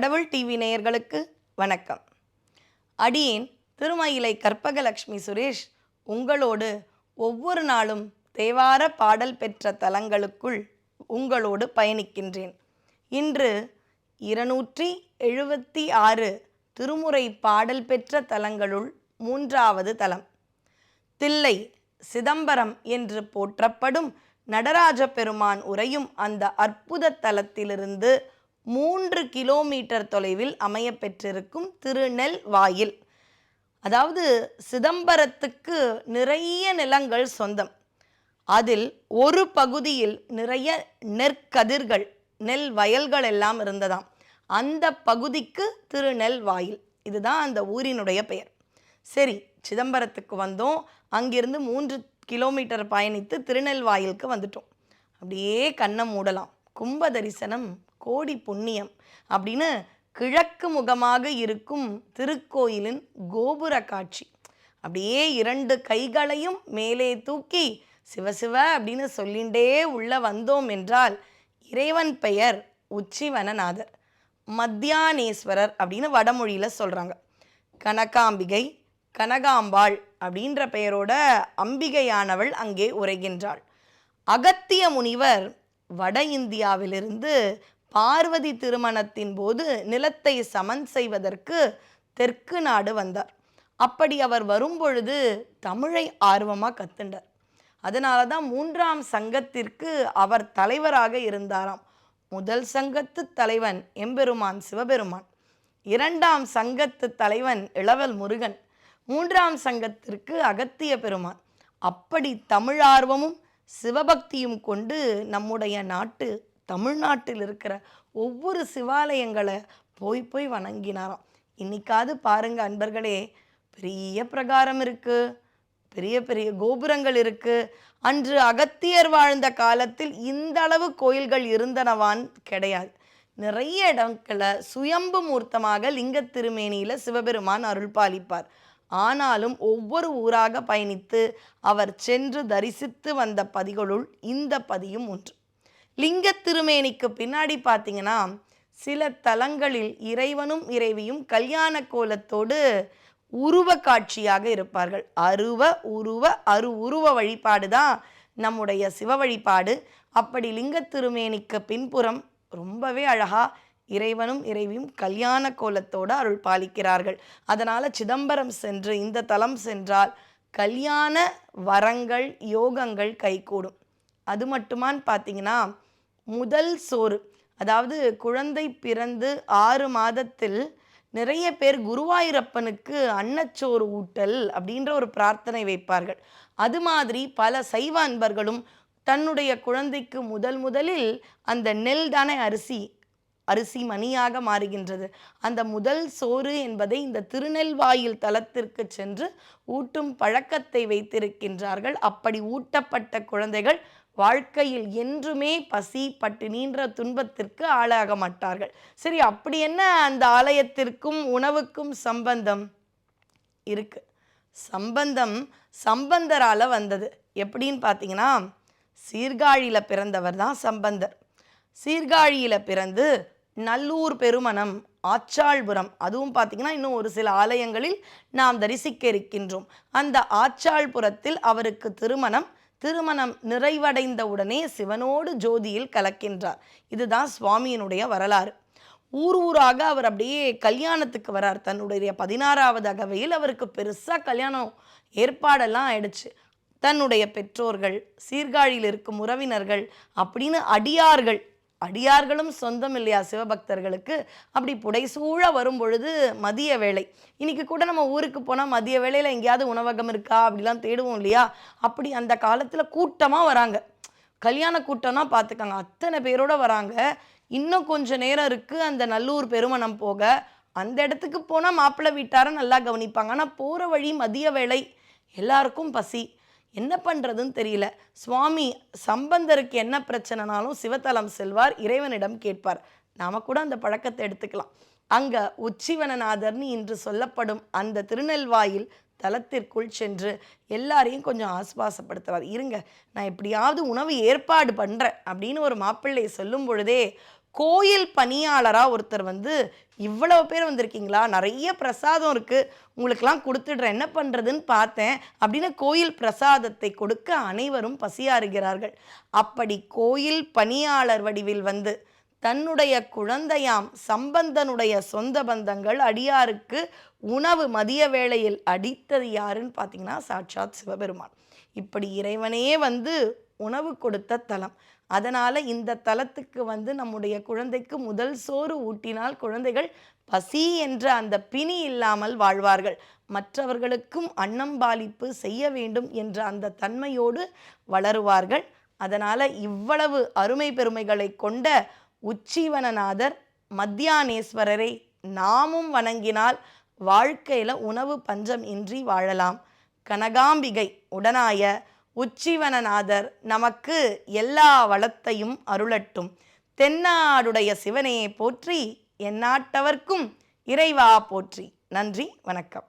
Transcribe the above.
கடவுள் டிவி நேயர்களுக்கு வணக்கம். அடியேன் திருமயிலை கற்பகலக்ஷ்மி சுரேஷ் உங்களோடு ஒவ்வொரு நாளும் தேவார பாடல் பெற்ற தலங்களுக்குள் உங்களோடு பயணிக்கின்றேன். இன்று இருநூற்றி எழுபத்தி ஆறு திருமுறை பாடல் பெற்ற தலங்களுள் மூன்றாவது தலம். தில்லை சிதம்பரம் என்று போற்றப்படும் நடராஜ பெருமான் உரையும் அந்த அற்புத தலத்திலிருந்து மூன்று கிலோமீட்டர் தொலைவில் அமையப்பெற்றிருக்கும் திருநெல் வாயில் அதாவது சிதம்பரத்துக்கு நிறைய நிலங்கள் சொந்தம். அதில் ஒரு பகுதியில் நிறைய நெற்கதிர்கள் நெல் வயல்கள் எல்லாம் இருந்ததாம். அந்த பகுதிக்கு திருநெல் வாயில் இதுதான் அந்த ஊரினுடைய பெயர். சரி சிதம்பரத்துக்கு வந்தோம். அங்கிருந்து மூன்று கிலோமீட்டர் பயணித்து திருநெல்வாயிலுக்கு வந்துட்டோம். அப்படியே கண்ணை மூடலாம். கும்ப தரிசனம் கோடி புண்ணியம் அப்படின்னு கிழக்கு முகமாக இருக்கும் திருக்கோயிலின் கோபுர காட்சி. அப்படியே இரண்டு கைகளையும் மேலே தூக்கி சிவசிவ அப்படின்னு சொல்லிண்டே உள்ள வந்தோம் என்றால் இறைவன் பெயர் உச்சிவனநாதர் மத்தியானேஸ்வரர் அப்படின்னு வடமொழியில் சொல்கிறாங்க கனகாம்பிகை கனகாம்பாள் அப்படின்ற பெயரோட அம்பிகையானவள் அங்கே உரைகின்றாள் அகத்திய முனிவர் வட இந்தியாவிலிருந்து பார்வதி திருமணத்தின் போது நிலத்தை சமன் செய்வதற்கு தெற்கு நாடு வந்தார். அப்படி அவர் வரும்பொழுது தமிழை ஆர்வமாக கத்துண்டார். அதனால தான் மூன்றாம் சங்கத்திற்கு அவர் தலைவராக இருந்தாராம். முதல் சங்கத்து தலைவன் எம்பெருமான் சிவபெருமான். இரண்டாம் சங்கத்து தலைவன் இளவல் முருகன். மூன்றாம் சங்கத்திற்கு அகத்திய பெருமான். அப்படி தமிழார்வமும் சிவபக்தியும் கொண்டு நம்முடைய நாட்டு தமிழ்நாட்டில் இருக்கிற ஒவ்வொரு சிவாலயங்களை போய் போய் வணங்கினாராம். இன்னைக்காவது பாருங்கள் அன்பர்களே பெரிய பிரகாரம் இருக்குது பெரிய பெரிய கோபுரங்கள் இருக்குது அன்று அகத்தியர் வாழ்ந்த காலத்தில் இந்த அளவு கோயில்கள் இருந்தனவான் கிடையாது. நிறைய இடங்களை சுயம்பு மூர்த்தமாக லிங்க திருமேனியில் சிவபெருமான் அருள் பாலிப்பார் ஆனாலும் ஒவ்வொரு ஊராக பயணித்து அவர் சென்று தரிசித்து வந்த பதிகளுள் இந்த பதியும் ஒன்று. லிங்க திருமேனிக்கு பின்னாடி பார்த்தீங்கன்னா சில தலங்களில் இறைவனும் இறைவியும் கல்யாண கோலத்தோடு உருவ காட்சியாக இருப்பார்கள். அருவ உருவ அரு உருவ வழிபாடு தான் நம்முடைய சிவ வழிபாடு. அப்படி லிங்க திருமேனிக்கு பின்புறம் ரொம்பவே அழகா இறைவனும் இறைவியும் கல்யாண கோலத்தோடு அருள் பாலிக்கிறார்கள். அதனால் சிதம்பரம் சென்று இந்த தலம் சென்றால் கல்யாண வரங்கள் யோகங்கள் கைகூடும். அது மட்டுமான்னு பார்த்தீங்கன்னா முதல் சோறு. அதாவது குழந்தை பிறந்து ஆறு மாதத்தில் நிறைய பேர் குருவாயூரப்பனுக்கு அன்னச்சோறு ஊட்டல் அப்படின்ற ஒரு பிரார்த்தனை வைப்பார்கள். அது மாதிரி பல சைவ அன்பர்களும் தன்னுடைய குழந்தைக்கு முதல் முதலில் அந்த நெல் தானே அரிசி அரிசி மணியாக மாறுகின்றது. அந்த முதல் சோறு என்பதை இந்த திருநெல்வாயில் தலத்திற்கு சென்று ஊட்டும் பழக்கத்தை வைத்திருக்கின்றார்கள். அப்படி ஊட்டப்பட்ட குழந்தைகள் வாழ்க்கையில் என்றுமே பசி பட்டு நீன்ற துன்பத்திற்கு ஆளாக மாட்டார்கள். சரி அப்படி என்ன அந்த ஆலயத்திற்கும் உணவுக்கும் சம்பந்தம்? இருக்கு. சம்பந்தம் சம்பந்தரால வந்தது. எப்படின்னு பார்த்தீங்கன்னா சீர்காழியில் பிறந்தவர் தான் சம்பந்தர். சீர்காழியில் பிறந்து நல்லூர் பெருமணம் ஆச்சாள்புரம் அதுவும் பார்த்தீங்கன்னா இன்னும் ஒரு சில ஆலயங்களில் நாம் தரிசிக்க இருக்கின்றோம். அந்த ஆச்சாள்புரத்தில் அவருக்கு திருமணம் திருமணம் நிறைவடைந்த உடனே சிவனோடு ஜோதியில் கலக்கின்றார். இதுதான் சுவாமியினுடைய வரலாறு. ஊர் ஊராக அவர் அப்படியே கல்யாணத்துக்கு வரார். தன்னுடைய பதினாறாவது அகவையில் அவருக்கு பெருசாக கல்யாணம் ஏற்பாடெல்லாம் ஆயிடுச்சு. தன்னுடைய பெற்றோர்கள் சீர்காழியில் இருக்கும் உறவினர்கள் அப்படின்னு அடியார்கள் அடியார்களும் சொந்தம் இல்லையா சிவபக்தர்களுக்கு? அப்படி புடைசூழ வரும் பொழுது மதிய வேலை இன்னைக்கு கூட நம்ம ஊருக்கு போனால் மதிய வேலையில் எங்கேயாவது உணவகம் இருக்கா? அப்படிலாம் தேடுவோம் இல்லையா? அப்படி அந்த காலத்தில் கூட்டமாக வராங்க. கல்யாண கூட்டம்னா பார்த்துக்காங்க அத்தனை பேரோட வராங்க. இன்னும் கொஞ்சம் நேரம் இருக்குது அந்த நல்லூர் பெருமணம் போக. அந்த இடத்துக்கு போனால் மாப்பிள்ளை வீட்டாரை நல்லா கவனிப்பாங்க. ஆனால் போகிற வழி மதிய வேலை எல்லாருக்கும் பசி. என்ன பண்ணுறதுன்னு தெரியல. சுவாமி சம்பந்தருக்கு என்ன பிரச்சனைனாலும் சிவத்தலம் செல்வார் இறைவனிடம் கேட்பார். நாம கூட அந்த பழக்கத்தை எடுத்துக்கலாம். அங்க உச்சிவனநாதர்னு இன்று சொல்லப்படும் அந்த திருநெல்வாயில் தலத்திற்குள் சென்று எல்லாரையும் கொஞ்சம் ஆஸ்வாசப்படுத்துவார் இருங்க நான் எப்படியாவது உணவு ஏற்பாடு பண்ணுறேன் அப்படின்னு ஒரு மாப்பிள்ளை சொல்லும் பொழுதே கோயில் பணியாளராக ஒருத்தர் வந்து இவ்வளவு பேர் வந்திருக்கீங்களா? நிறைய பிரசாதம் இருக்குது உங்களுக்கெல்லாம் கொடுத்துடுறேன். என்ன பண்ணுறதுன்னு பார்த்தேன். அப்படின்னு கோயில் பிரசாதத்தை கொடுக்க அனைவரும் பசியாறுகிறார்கள். அப்படி கோயில் பணியாளர் வடிவில் வந்து தன்னுடைய குழந்தையாம் சம்பந்தனுடைய சொந்த பந்தங்கள் அடியாருக்கு உணவு மதிய வேளையில் அடித்தது யாருன்னு பார்த்தீங்கன்னா சாட்சாத் சிவபெருமான். இப்படி இறைவனே வந்து உணவு கொடுத்த தலம். அதனால் இந்த தலத்துக்கு வந்து நம்முடைய குழந்தைக்கு முதல் சோறு ஊட்டினால் குழந்தைகள் பசி என்ற அந்த பிணி இல்லாமல் வாழ்வார்கள். மற்றவர்களுக்கும் அன்னம்பாலிப்பு செய்ய வேண்டும் என்ற அந்த தன்மையோடு வளருவார்கள். அதனால் இவ்வளவு அருமை பெருமைகளை கொண்ட உச்சிவனநாதர் மத்தியானேஸ்வரரை நாமும் வணங்கினால் வாழ்க்கையில் உணவு பஞ்சம் இன்றி வாழலாம். கனகாம்பிகை உடனாய உச்சிவனநாதர் நமக்கு எல்லா வளத்தையும் அருளட்டும். தென்னாடுடைய சிவனே போற்றி எந்நாட்டவர்க்கும் இறைவா போற்றி. நன்றி வணக்கம்.